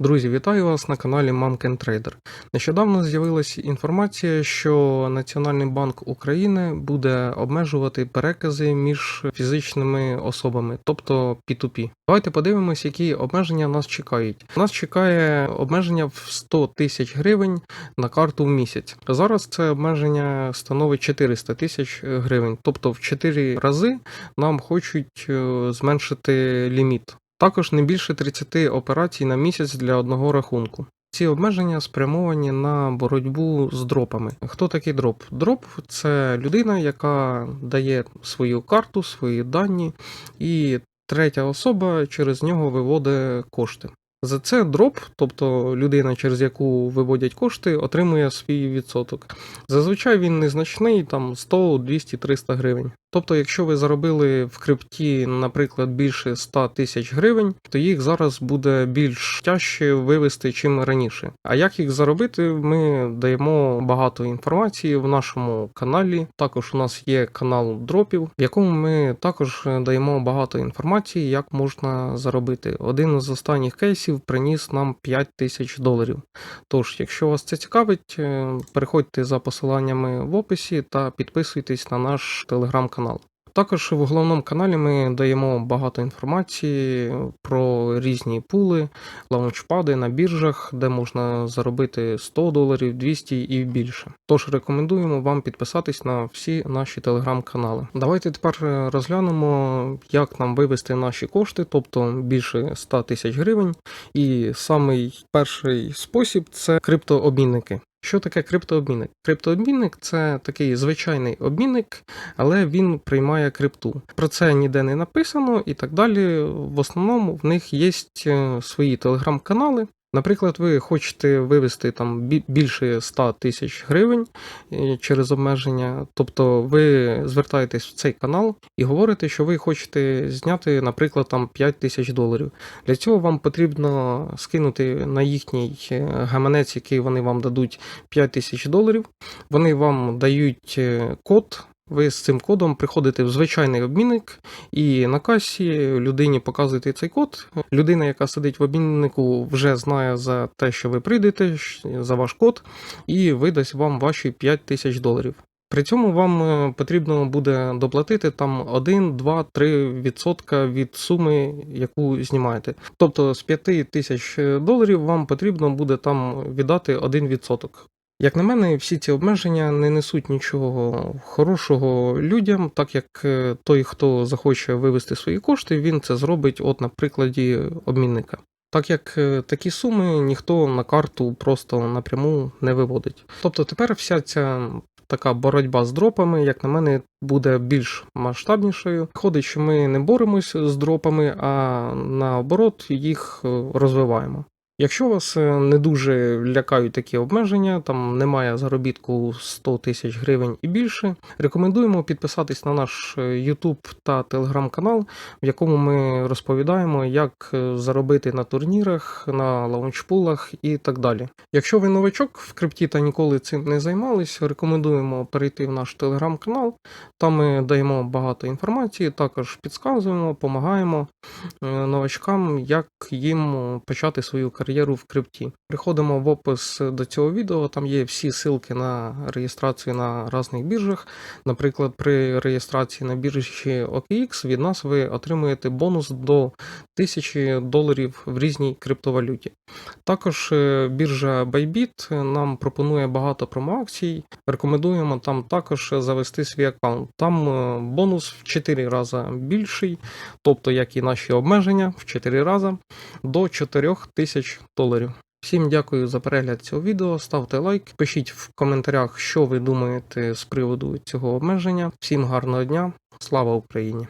Друзі, вітаю вас на каналі Mumken Trader. Нещодавно з'явилася інформація, що Національний банк України буде обмежувати перекази між фізичними особами, тобто P2P. Давайте подивимось, які обмеження нас чекають. Нас чекає обмеження в 100 тисяч гривень на карту в місяць. Зараз це обмеження становить 400 тисяч гривень, тобто в 4 рази нам хочуть е, зменшити ліміт. Також не більше 30 операцій на місяць для одного рахунку. Ці обмеження спрямовані на боротьбу з дропами. Хто такий дроп? Дроп це людина, яка дає свою карту, свої дані, і третя особа через нього виводить кошти. За це дроп, тобто людина, через яку виводять кошти, отримує свій відсоток. Зазвичай він незначний, там 100, 200, 300 гривень. Тобто, якщо ви заробили в крипті, наприклад, більше 100 тисяч гривень, то їх зараз буде більш тяжче вивести, чим раніше. А як їх заробити, ми даємо багато інформації в нашому каналі. Також у нас є канал дропів, в якому ми також даємо багато інформації, як можна заробити. Один з останніх кейсів приніс нам 5 тисяч доларів. Тож, якщо вас це цікавить, е, переходьте за посиланнями в описі та підписуйтесь на наш телеграм-канал. Також в головному каналі ми даємо багато інформації про різні пули, лаунчпади на біржах, де можна заробити 100 доларів, 200 і більше. Тож рекомендуємо вам підписатись на всі наші телеграм-канали. Давайте тепер розглянемо, як нам вивести наші кошти, тобто більше 100 тисяч гривень. І самий перший спосіб це криптообмінники. Що таке криптообмінник? Криптообмінник це такий звичайний обмінник, але він приймає крипту. Про це ніде не написано і так далі. В основному в них є свої телеграм-канали. Наприклад, ви хочете вивести там більше 100 тисяч гривень е, через обмеження, тобто ви звертаєтесь в цей канал і говорите, що ви хочете зняти, наприклад, там 5 тисяч доларів. Для цього вам потрібно скинути на їхній е, гаманець, який вони вам дадуть 5 тисяч доларів. Вони вам дають е, код. Ви з цим кодом приходите в звичайний обмінник, і на касі людині показуєте цей код. Людина, яка сидить в обміннику, вже знає за те, що ви прийдете, за ваш код, і видасть вам ваші 5 тисяч доларів. При цьому вам е, потрібно буде доплатити там 1, 2, 3 відсотка від суми, яку знімаєте. Тобто з 5 тисяч доларів вам потрібно буде там віддати 1 відсоток. Як на мене, всі ці обмеження не несуть нічого хорошого людям, так як е, той, хто захоче вивести свої кошти, він це зробить от на прикладі обмінника. Так як е, такі суми ніхто на карту просто напряму не виводить. Тобто тепер вся ця така боротьба з дропами, як на мене, буде більш масштабнішою. Виходить, що ми не боремось з дропами, а наоборот їх е, розвиваємо. Якщо вас е, не дуже лякають такі обмеження, там немає заробітку 100 тисяч гривень і більше, рекомендуємо підписатись на наш е, YouTube та Telegram канал, в якому ми розповідаємо, як е, заробити на турнірах, на лаунчпулах і так далі. Якщо ви новачок в крипті та ніколи цим не займались, рекомендуємо перейти в наш Telegram канал. Там ми даємо багато інформації, також підказуємо, допомагаємо новачкам, як їм почати свою кар'єру в крипті. Приходимо в опис до цього відео, там є всі ссылки на реєстрацію на різних біржах. Наприклад, при реєстрації на біржі OKX від нас ви отримуєте бонус до 1000 доларів в різній криптовалюті. Також е, біржа Bybit нам пропонує багато промоакцій. Рекомендуємо там також завести свій аккаунт. Там е, бонус в 4 рази більший, тобто як і наші обмеження в 4 рази до 4000 доларів. Всім дякую за перегляд цього відео. Ставте лайк, пишіть в коментарях, що ви думаєте з приводу цього обмеження. Всім гарного дня, слава Україні!